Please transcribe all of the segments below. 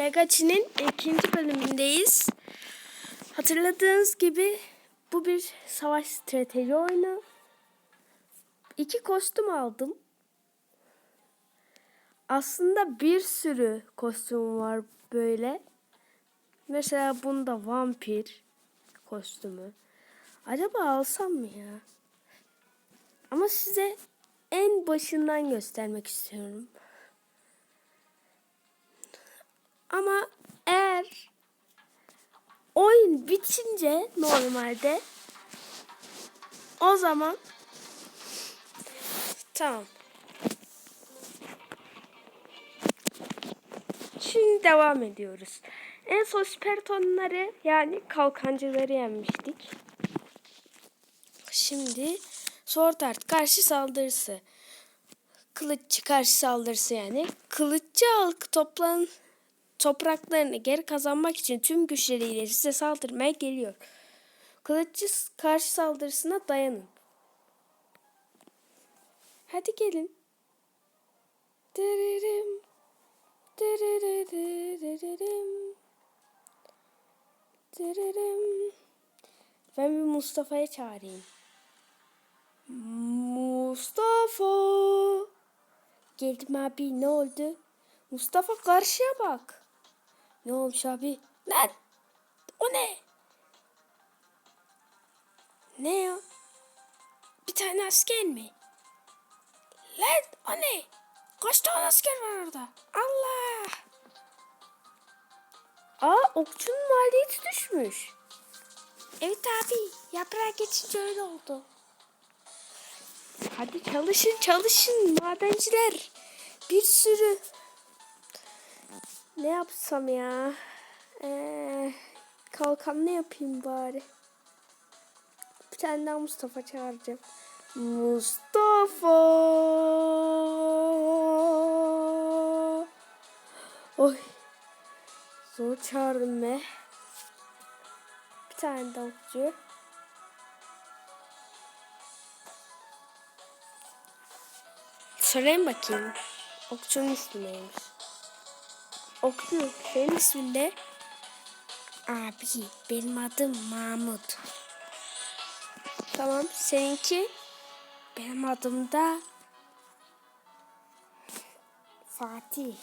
Legacy'nin ikinci bölümündeyiz. Hatırladığınız gibi bu bir savaş strateji oyunu. İki kostüm aldım. Aslında bir sürü kostüm var böyle. Mesela bunda vampir kostümü. Acaba alsam mı ya? Ama size en başından göstermek istiyorum. Ama eğer oyun bitince normalde o zaman tamam. Şimdi devam ediyoruz. En son spertonları yani kalkancıları yenmiştik. Şimdi Sword karşı saldırısı. Kılıççı karşı saldırısı yani. Kılıççı halkı toplan topraklarını geri kazanmak için tüm güçleriyle size saldırmaya geliyor. Kılıççı karşı saldırısına dayanın. Hadi gelin. Dırırım. Dırırırırırırım. Dırırım. Ben bir Mustafa'ya çağırayım. Mustafa. Geldim abi ne oldu? Mustafa karşıya bak. Ne olmuş abi? Lan! O ne? Ne ya? Bir tane asker mi? Lan o ne? Kaç tane asker var orada? Allah! Aa okçunun maliyeti düşmüş. Evet abi yaprağa geçince öyle oldu. Hadi çalışın çalışın madenciler. Bir sürü. Ne yapsam ya? Ee, kalkan ne yapayım bari? Bir tane daha Mustafa çağıracağım. Mustafa. Oy. Zor çağırdım be. Bir tane daha okçu. Sorayım bakayım. Okçunun ismi neymiş? Okçu senin ismin ne? Abi benim adım Mahmut. Tamam seninki? Benim adım da Fatih.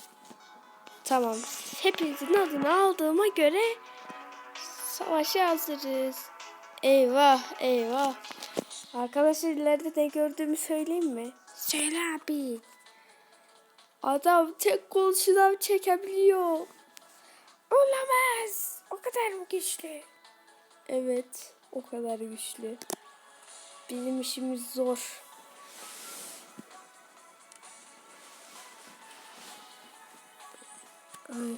Tamam. Hepinizin adını aldığıma göre savaşa hazırız. Eyvah eyvah. Arkadaşlar ileride ne gördüğümü söyleyeyim mi? Söyle abi. Adam tek kol şınav çekebiliyor. Olamaz. O kadar mı güçlü? Evet, o kadar güçlü. Bizim işimiz zor. Ay.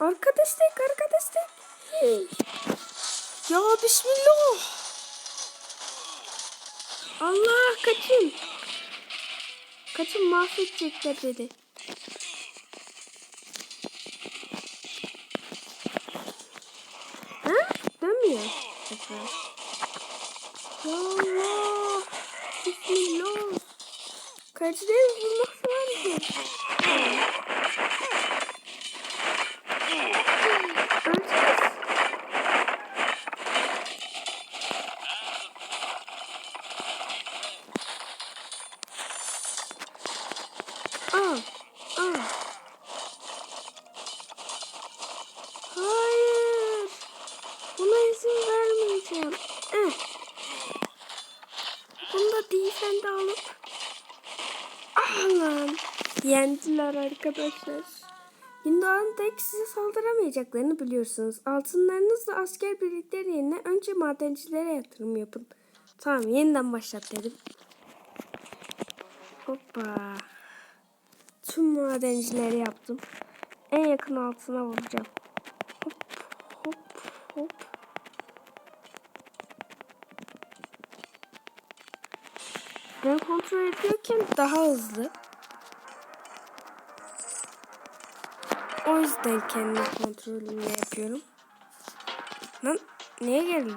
Arka destek, arka destek. Ya bismillah. Allah kaçın. Kaçın mahvedecekler beni. Ha? Dönmüyor. Allah. Bismillah. Kaçları bulmak var mı? Öleceğiz. Aa, aa. Hayır. Buna izin vermeyeceğim. Eh. Bunu da defende alıp. Ah lan. Yendiler arkadaşlar. Hinduan'ın tek size saldıramayacaklarını biliyorsunuz. Altınlarınızla asker birlikleri yerine önce madencilere yatırım yapın. Tamam yeniden başlat dedim. Hoppa. Tüm madencileri yaptım. En yakın altına vuracağım. Hop hop hop. Ben kontrol ediyorken daha hızlı. O yüzden kendi kontrolümle yapıyorum. Lan neye geldin?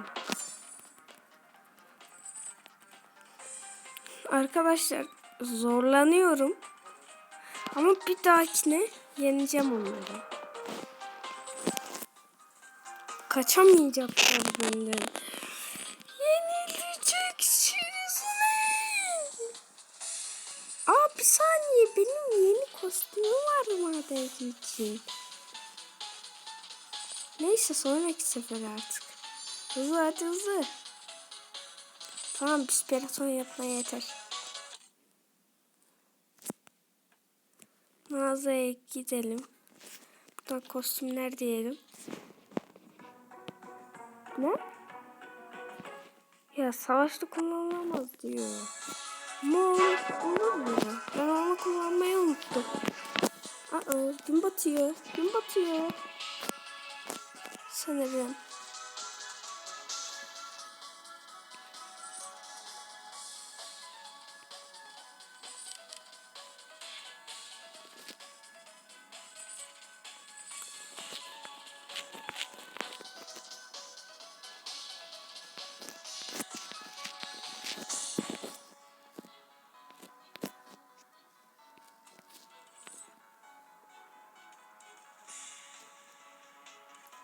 Arkadaşlar zorlanıyorum. Ama bir dahakine Yeneceğim onları. Kaçamayacaklar benden. İçin. Neyse sonraki sefer artık. Hızlı hadi hızlı. Tamam biz peraton yapmaya yeter. Mağazaya gidelim. Buradan kostümler diyelim. Ne? Ya savaşta kullanılamaz diyor. Ama olur mu ya? Ben onu kullanmayı unuttum. Aa, gün batıyor. Gün batıyor. Sanırım.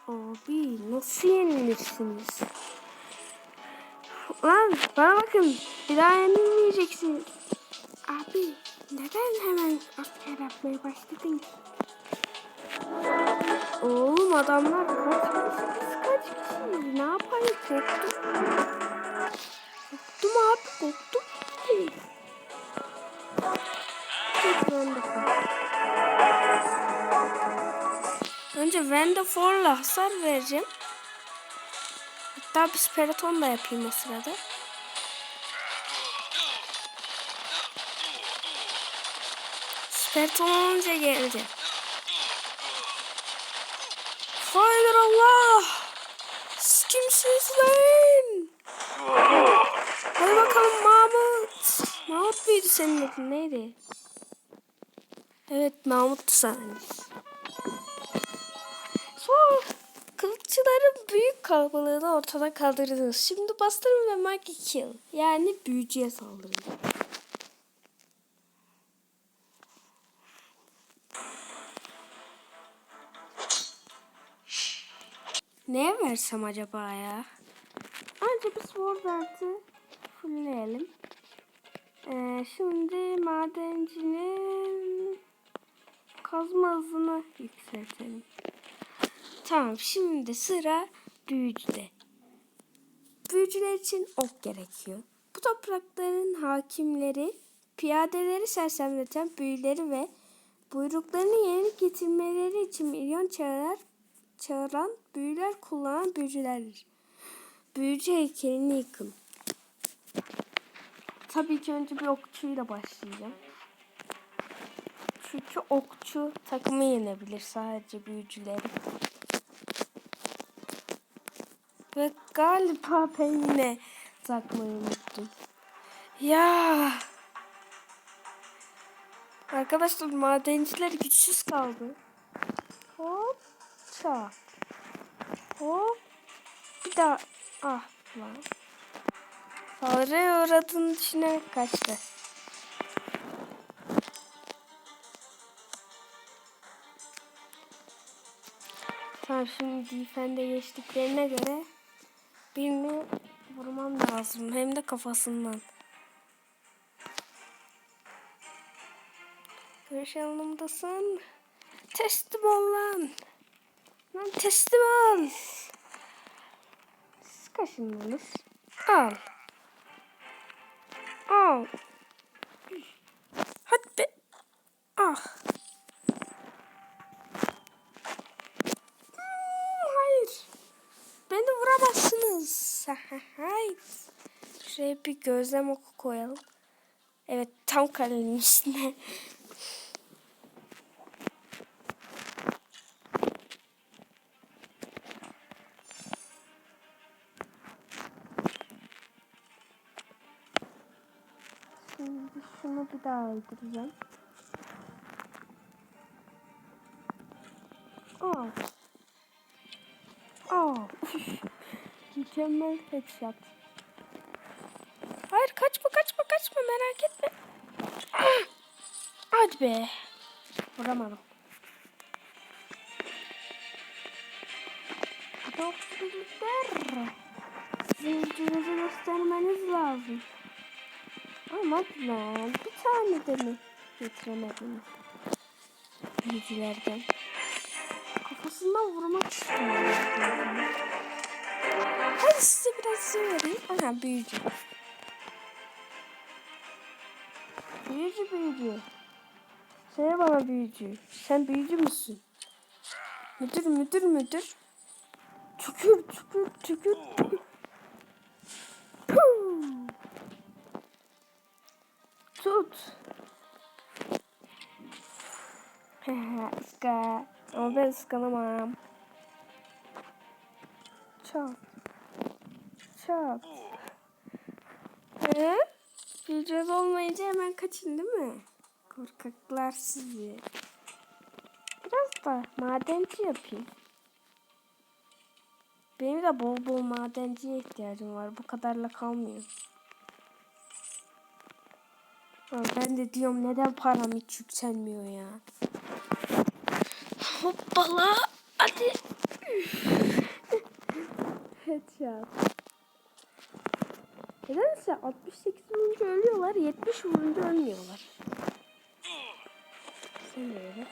Abi nasıl yenilirsiniz? Lan bana bakın bir daha yenilmeyeceksiniz. Abi neden hemen asker yapmaya başladın ki? Oğlum adamlar kaç kişi kaç kişi ne yapayım korktum. Korktum abi korktum. Tek ben. Önce Vendafor'la hasar vereceğim. Hatta bir Speraton da yapayım o sırada. Speraton olunca geldi. Hayır Allah! Siz kimsiniz lan? Hadi bakalım Mahmut. Mahmut muydu senin adın neydi? Evet Mahmut'tu sanırım. Büyük kalabalığını ortadan kaldırdınız. Şimdi bastırın ve Mikey kill. Yani büyücüye saldırın. Neye versem acaba ya? Önce bir sword artı fullleyelim. Ee, şimdi madencinin kazma hızını yükseltelim. Tamam şimdi sıra büyücüde. Büyücüler için ok gerekiyor. Bu toprakların hakimleri piyadeleri sersemleten büyüleri ve buyruklarını yerine getirmeleri için milyon çağırar, çağıran büyüler kullanan büyücülerdir. Büyücü heykelini yıkın. Tabii ki önce bir okçuyla başlayacağım. Çünkü okçu takımı yenebilir sadece büyücüleri. Ve galiba ben yine takmayı unuttum. Ya. Arkadaşlar madenciler güçsüz kaldı. Hop. Çak. Hop. Bir daha. Ah lan. Saldırıya uğradığını düşünerek kaçtı. Tamam şimdi defende geçtiklerine göre birini vurmam lazım. Hem de kafasından. Görüş alanımdasın. Teslim ol lan. Lan teslim ol. Siz kaşındınız. Al. Al. Hadi be. Ah. Hayır. Beni vuramazsınız. Hayır. Şuraya bir gözlem oku koyalım. Evet tam kalenin üstüne. Şimdi şunu bir daha öldüreceğim. Aa. Aa. Mükemmel headshot. Hayır kaçma kaçma kaçma merak etme. Ah! Hadi be. Vuramadım. Doktorlar. Zincirinizi göstermeniz lazım. Ama lan bir tane de mi getiremedim? Bilgilerden. Kafasından vurmak istiyorum. Hadi size biraz söyleyeyim. Aha büyücü. Büyücü büyücü. Söyle bana büyücü. Sen büyücü müsün? Müdür müdür müdür. Tükür tükür tükür tükür. Tut. Iska. Ama ben ıskalamam. Çat. Çat. He? Bileceğiz olmayınca hemen kaçın değil mi? Korkaklar sizi. Biraz da madenci yapayım. Benim de bol bol madenciye ihtiyacım var. Bu kadarla kalmıyor. Ama ben de diyorum neden param hiç yükselmiyor ya. Hoppala. Hadi. Headshot. Nedense 68 vurunca ölüyorlar, 70 vurunca ölmüyorlar. Sen de öyle.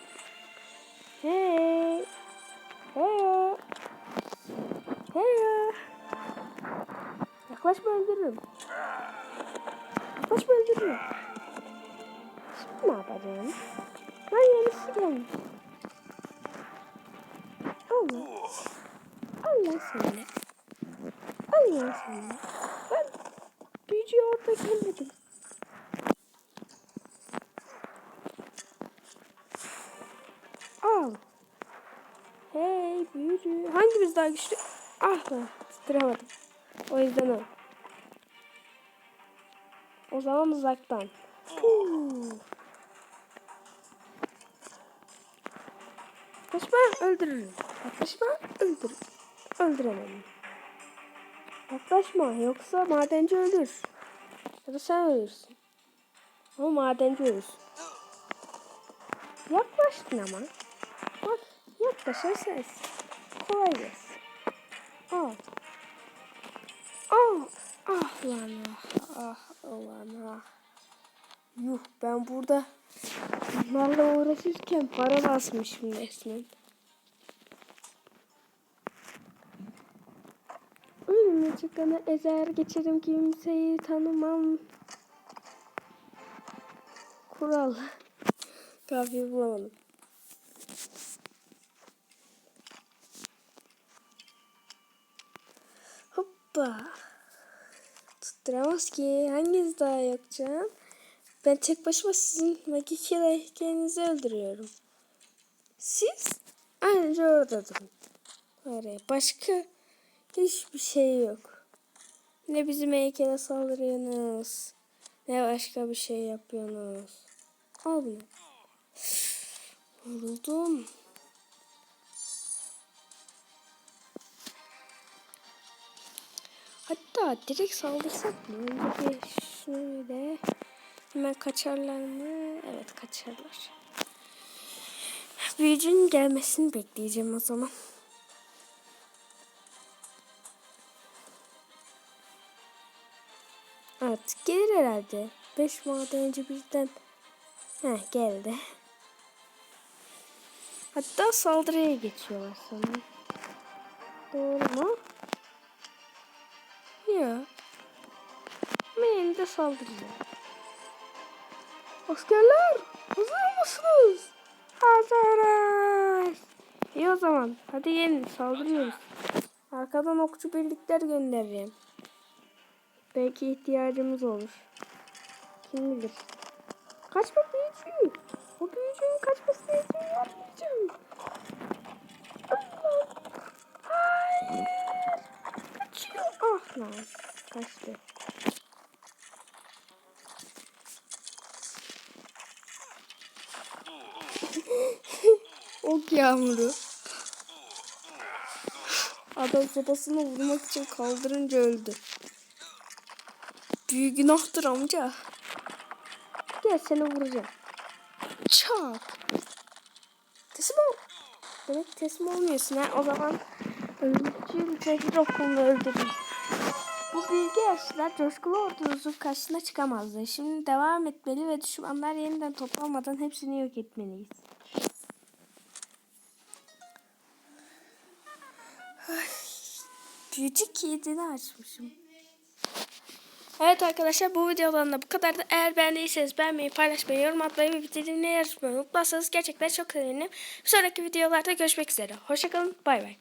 Hey. Hey. Hey. Yaklaşma öldürürüm. Yaklaşma öldürürüm. Şimdi ne yapacağım? Ben yenisi gelmiş. Allah. Allah seni. Allah seni. Ben büyücüyü orada görmedim. Al. Hey büyücü. Hangimiz daha güçlü? Ah lan tutturamadım. O yüzden o. O zaman uzaktan. Huu. Yaklaşma öldürürüm. Yaklaşma öldür. Öldüremem. Yaklaşma yoksa madenci ölür. Ya da sen ölürsün. Ama madenci ölürsün. Yaklaştın ama. Bak yaklaşan ses. Kolay gelsin. Al. Al. Ah lan ah. Ah ulan ah. Yuh ben burada bunlarla uğraşırken para basmışım resmen. Önüme çıkanı ezer geçerim kimseyi tanımam. Kural. Kafiye bulamadım. Hoppa. Tutturamaz ki. Hanginiz daha yok canım? Ben tek başıma sizin magiki rehberinizi öldürüyorum. Siz ayrıca orada durun. Başka hiçbir şey yok. Ne bizim heykele saldırıyorsunuz. Ne başka bir şey yapıyorsunuz. Al bunu. Vuruldum. Hatta direkt saldırsak mı? Önce şöyle. Hemen kaçarlar mı? Evet kaçarlar. Büyücünün gelmesini bekleyeceğim o zaman. Artık gelir herhalde. Beş madenci birden. Heh geldi. Hatta saldırıya geçiyorlar sanırım. Doğru mu? Ama yine de saldırıyor. Askerler hazır mısınız? Hazırız. İyi o zaman. Hadi gelin saldırıyoruz. Arkadan okçu birlikler göndereceğim. Belki ihtiyacımız olur. Kim bilir. Kaçma büyücü. O büyücünün kaçmasına izin vermeyeceğim. Allah. Hayır. Kaçıyor. Ah lan. Kaçtı. Ok yağmuru. Adam sopasını vurmak için kaldırınca öldü. Büyük günahtır amca. Gel seni vuracağım. Çak. Teslim ol. Demek teslim olmuyorsun ha. O zaman Ölümcül zehir okunu öldürür. Bu bilgi yaşlılar coşkulu ordunuzun karşısına çıkamazdı. Şimdi devam etmeli ve düşmanlar yeniden toplanmadan hepsini yok etmeliyiz. Ay, Büyücü kilidini açmışım. Evet arkadaşlar bu videodan da bu kadar da eğer beğendiyseniz beğenmeyi, paylaşmayı, yorum atmayı ve bildirimleri yazmayı unutmazsanız gerçekten çok sevinirim. Bir sonraki videolarda görüşmek üzere. Hoşçakalın. Bay bay.